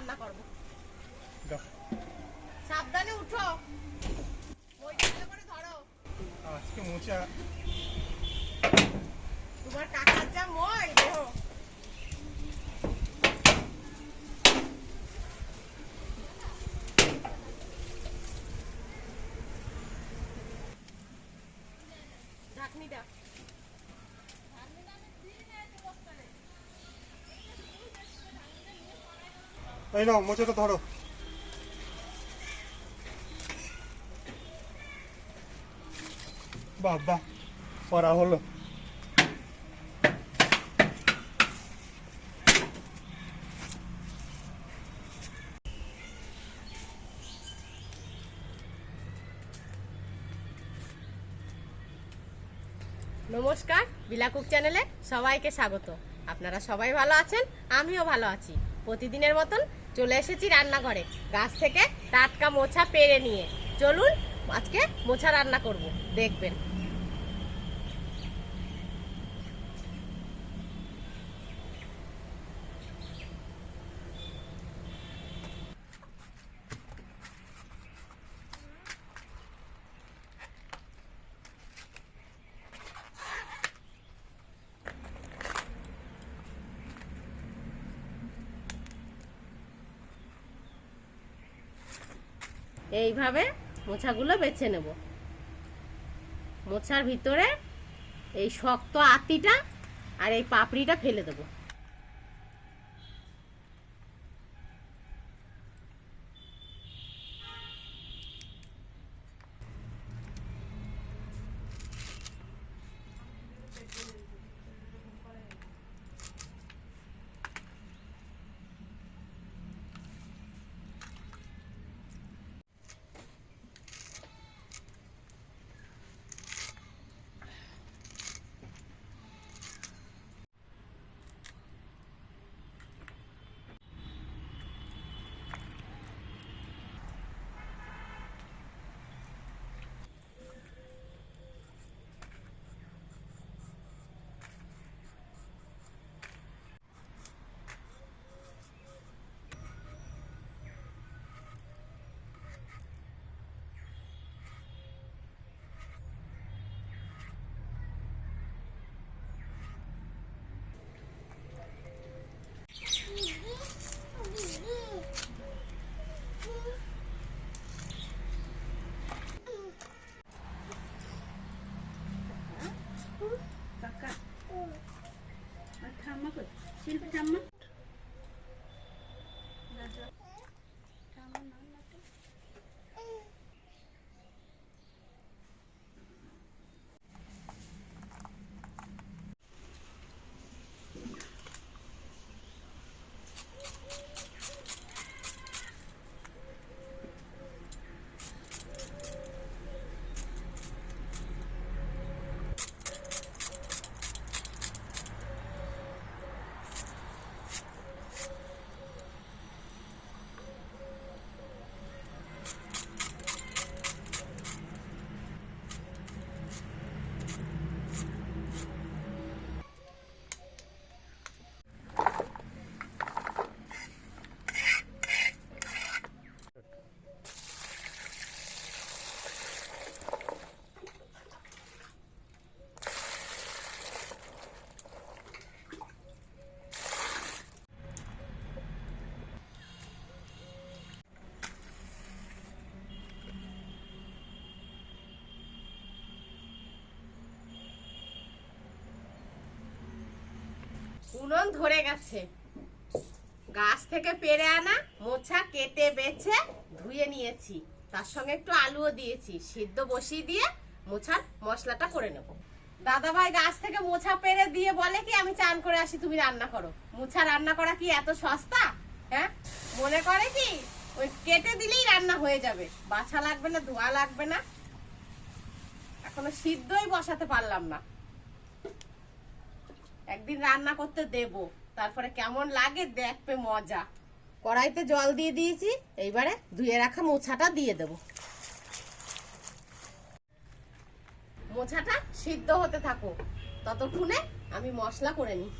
রান্না করব। সাবধানে উঠো। করে ধরো। আজকে মোচা। তোমার কাকার যা মই দেহ। এই নাও মোচাটা ধরো। বাহ করা হলো। নমস্কার বিলাকুক চ্যানেলে সবাইকে স্বাগত। আপনারা সবাই ভালো আছেন? আমিও ভালো আছি। প্রতিদিনের মতন চলে এসেছি রান্নাঘরে। গাছ থেকে টাটকা মোছা পেরে নিয়ে। চলুন, আজকে মোছা রান্না করব। দেখবেন। এইভাবে মোছাগুলো বেছে নেব। মোছার ভিতরে এই শক্ত আতিটা আর এই পাপড়িটা ফেলে দেবো। কাকা আর ঠাম্মা কই শিল্পী ঠাম্মা ঠাম্মা নাম না তো? উনুন ধরে গেছে। গাছ থেকে পেরে আনা, মোছা, কেটে, বেছে, ধুয়ে নিয়েছি। তার সঙ্গে একটু আলুও দিয়েছি। সিদ্ধ বসিয়ে দিয়ে মোছার মশলাটা করে নেব। দাদা ভাই গাছ থেকে মোছা পেরে দিয়ে বলে কি, আমি চান করে আসি, তুমি রান্না করো। মোছা রান্না করা কি এত সস্তা? হ্যাঁ? মনে করে কি, ওই কেটে দিলেই রান্না হয়ে যাবে। বাছা লাগবে না, ধোয়া লাগবে না। এখনও সিদ্ধই বসাতে পারলাম না। একদিন রান্না করতে দেব। তারপরে কেমন লাগে দেখবে মজা। কড়াইতে জল দিয়ে দিয়েছি, এইবারে ধুয়ে রাখা মোছাটা দিয়ে দেব। মোছাটা সিদ্ধ হতে থাকো ততক্ষণে আমি মশলা করে নিই।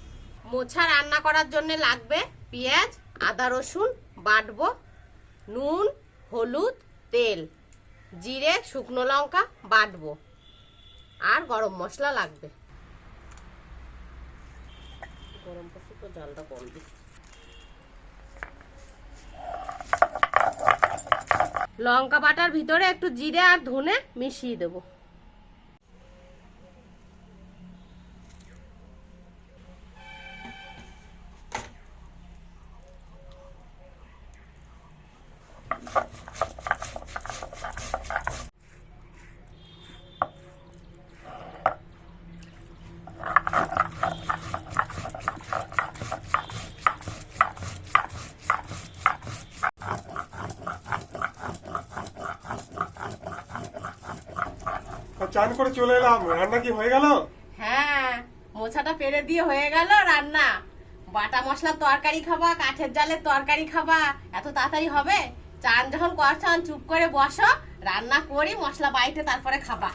মোছা রান্না করার জন্য লাগবে পেঁয়াজ, আদা রসুন, বাটবো, নুন, হলুদ, তেল, জিরে, শুকনো লঙ্কা, বাটবো। আর গরম মশলা লাগবে। গরম করছি তো জালটা কম লঙ্কা বাটার ভিতরে একটু জিরে আর ধনে মিশিয়ে দেবো। চান করে চলে এলাম। রান্না কি হয়ে গেল? হ্যাঁ মোছাটা পেরে দিয়ে হয়ে গেল রান্না। বাটা মশলা তরকারি খাবা, কাঠের জালে তরকারি খাবা। এত তাড়াতাড়ি হবে? চান যখন করছান চুপ করে বসো। রান্না করি, মশলা বাইতে তারপরে খাবা।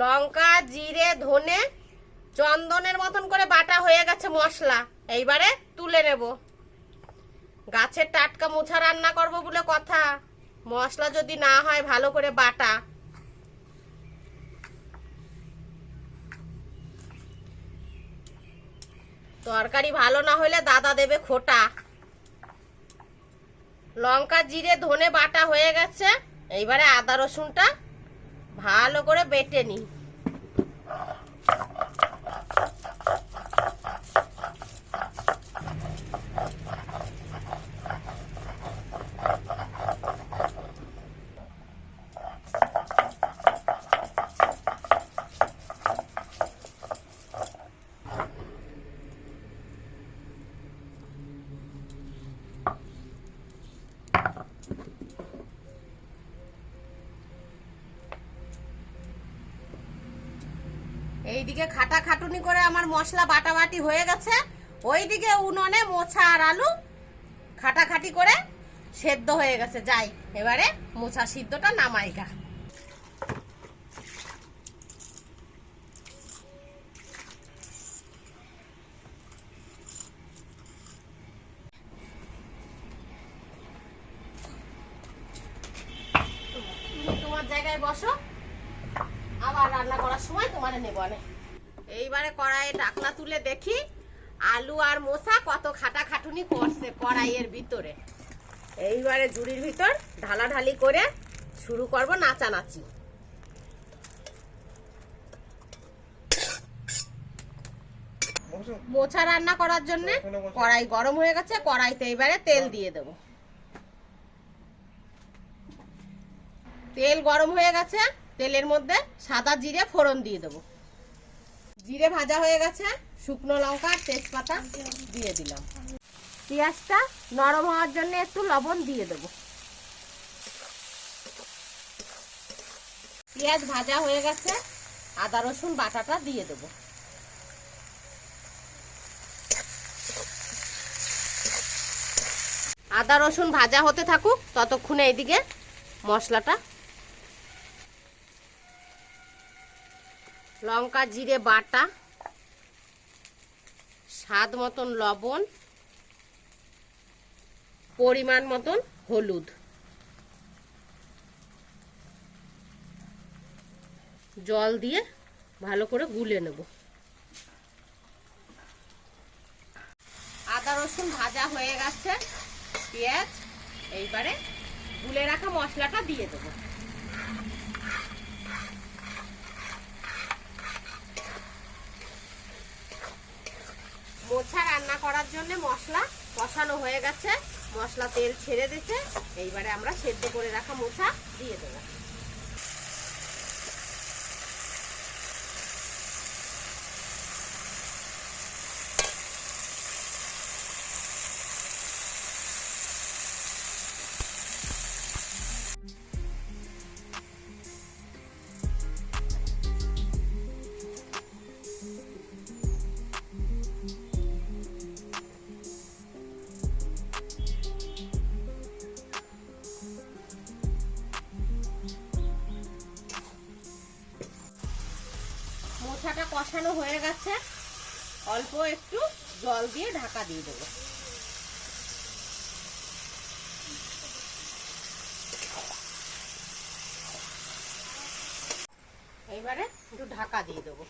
লঙ্কা, জিরে, ধনে, চন্দনের মতন করে বাটা হয়ে গেছে মশলা। এইবারে তুলে নেব। গাছের টাটকা মোছা রান্না করব বলে কথা। মশলা যদি না হয় ভালো করে বাটা। তরকারি ভালো না হলে দাদা দেবে খোটা। লঙ্কা, জিরে, ধনে বাটা হয়ে গেছে। এইবারে আদা, রসুনটা ভালো করে বেটে নি এইদিকে খাটা খাটুনি করে আমার মশলা বাটাবাটি হয়ে গেছে। ওইদিকে উনুনে মোছা আর আলু খাটাখাটি করে সেদ্ধ হয়ে গেছে। যাই, এবারে মোছা সিদ্ধটা নামাই গা। তুমি তোমার জায়গায় বসো, আবার রান্না করার সময় তোমার নেব নে এইবারে কড়াইয়ে ঢাকনা তুলে দেখি, আলু আর মোসা কত খাটা খাটুনি করছে কড়াইয়ের ভিতরে। এইবারে ঝুড়ির ভিতর ঢালাঢালি করে শুরু করব নাচানাচি। মোছা রান্না করার জন্য কড়াই গরম হয়ে গেছে, কড়াইতে এবারে তেল দিয়ে দেব। তেল গরম হয়ে গেছে, তেলের মধ্যে সাদা জিরে ফোড়ন দিয়ে দেবো। জিরে ভাজা হয়ে গেছে, শুকনো লঙ্কা তেজপাতা দিয়ে দিলাম। পেঁয়াজটা নরম হওয়ার জন্য একটু লবণ দিয়ে দেবো। পেঁয়াজ ভাজা হয়ে গেছে, আদা, রসুন, বাটাটা দিয়ে দেবো। আদা, রসুন ভাজা হতে থাকুক, ততক্ষণে এইদিকে মশলাটা লঙ্কা, জিরে, বাটা, স্বাদ মতন লবণ, পরিমাণ মতন হলুদ। জল দিয়ে ভালো করে গুলে নেব। আদা, রসুন ভাজা হয়ে গেছে, পেঁয়াজ, এইবারে গুলে রাখা মশলাটা দিয়ে দেবো। মোছা রান্না করার জন্য মশলা কষানো হয়ে গেছে। মশলা তেল ছেড়ে দিচ্ছে এইবারে আমরা সেদ্ধ করে রাখা মোছা দিয়ে দেবো। কষানো হয়ে গেছে। অল্প একটু জল দিয়ে ঢাকা দিয়ে দেবো এইবারে একটু ঢাকা দিয়ে দেবো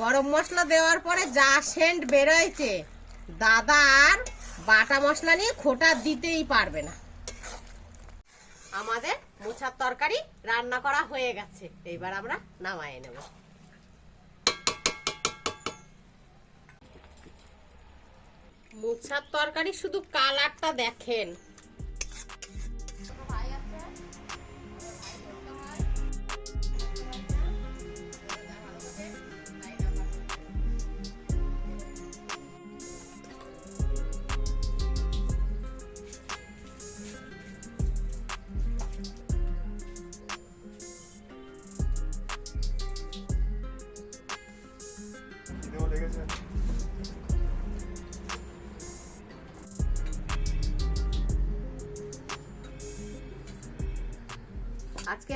গরম মশলা দেওয়ার পরে যা সেন্ট বেরোয়ছে, দাদা আর বাটা মশলা নিয়ে খোটা দিতেই পারবে না। আমাদের মোচার তরকারি রান্না করা হয়ে গেছে। এইবার আমরা নামাই নেব। মোচার তরকারি শুধু কালারটা দেখেন।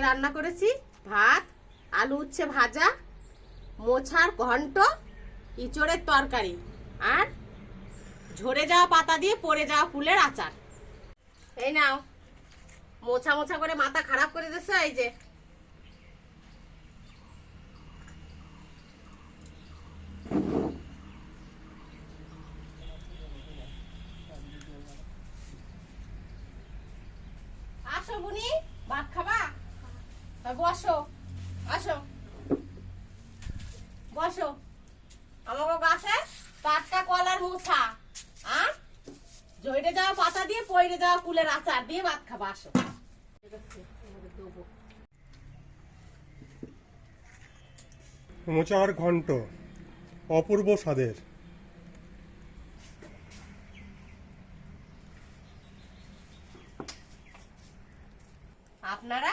রান্না করেছি, ভাত, আলু উচ্ছে ভাজা, মোছার ঘন্ট, ইচড়ের তরকারি আর ঝরে যাওয়া পাতা দিয়ে পড়ে যাওয়া ফুলের আচার। এই নাও, মোছা মোছা করে মাথা খারাপ করে দিচ্ছে এই যে। আসো বুনি, ভাত বসো আসো বসো। আমাকে গাছে টাটকা কলার মুছা আর জইরে যাওয়া পাতা দিয়ে পইরে যাওয়া কুলের আচার দিয়ে ভাত খাবা আসো। মোচার ঘন্ট অপূর্ব স্বাদের। আপনারা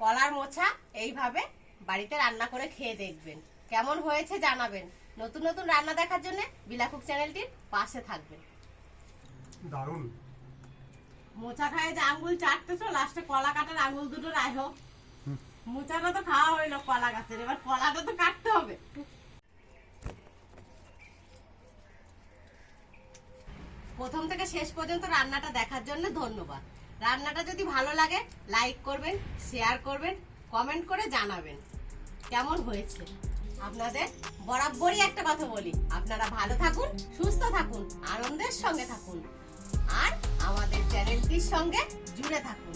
কলার মোছা এইভাবে বাড়িতে রান্না করে খেয়ে দেখবেন। কেমন হয়েছে জানাবেন। নতুন নতুন রান্না দেখার জন্য বিলাকুক চ্যানেলটির পাশে থাকবেন। দারুণ। মোচা খায় যে আঙ্গুল চাটতেছো লাস্টে কলা কাটার আঙ্গুল দুটো রাখো মোচাটা তো খাওয়া হইল কলা গাছের এবার কলাটা তো কাটতে হবে। প্রথম থেকে শেষ পর্যন্ত রান্নাটা দেখার জন্য ধন্যবাদ। রান্নাটা যদি ভালো লাগে লাইক করবেন শেয়ার করবেন কমেন্ট করে জানাবেন কেমন হয়েছে। আপনাদের বরাবরই একটা কথা বলি, আপনারা ভালো থাকুন, সুস্থ থাকুন, আনন্দের সঙ্গে থাকুন, আর আমাদের চ্যানেলটির সঙ্গে জুড়ে থাকুন।